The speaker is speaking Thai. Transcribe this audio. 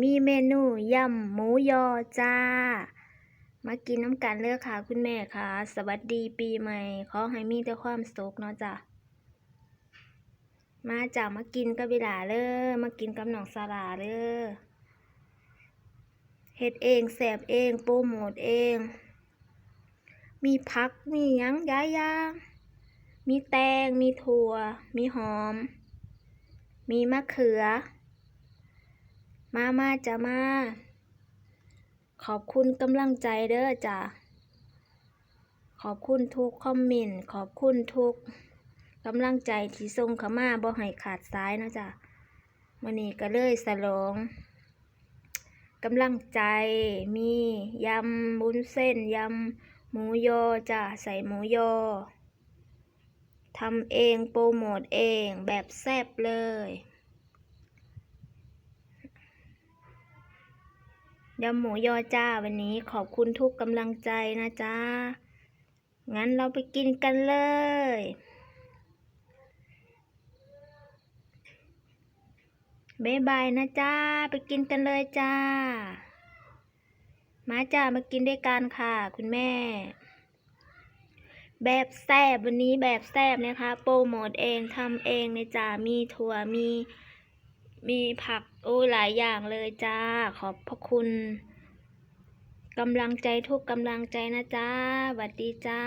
มีเมนูยำหมูยอจ้า มากินน้ำกันเลือกค่ะ คุณแม่ค่ะ สวัสดีปีใหม่ ขอให้มีแต่ความสุขเนาะจ้ะ มาจ้ามากินกับบิดาเลย มากินกับหนองสาลาเลยเฮ็ดเองแสบเองโปรโมทเอง มีพักมียังย้ายยางมีแตง มีถั่ว มีหอม มีมะเขือ มามาจะมา ขอบคุณกำลังใจเด้อจ้ะ ขอบคุณทุกคอมเมนต์ ขอบคุณทุกกำลังใจที่ส่งเข้ามาบ่ให้ขาดสายนะจ้ะวันนี้ก็เลยสลองกำลังใจมียำบุญเส้นยำหมูยอจ้ะใส่หมูยอทำเองโปรโมทเองแบบแซ่บเลย ยำหมูยอจ้าวันนี้ขอบคุณทุกกำลังใจนะจ้า งั้นเราไปกินกันเลย บ๊ายบายนะจ้า ไปกินกันเลยจ้า มาจ้ามากินด้วยกันค่ะคุณแม่ แบบแซ่บวันนี้แบบแซ่บนะคะ โปรโมทเองทำเองในจ้ามีถั่วมี มีผักโอ้ยหลายอย่างเลยจ้า ขอบพระคุณกำลังใจทุกกำลังใจนะจ้าสวัสดีจ้า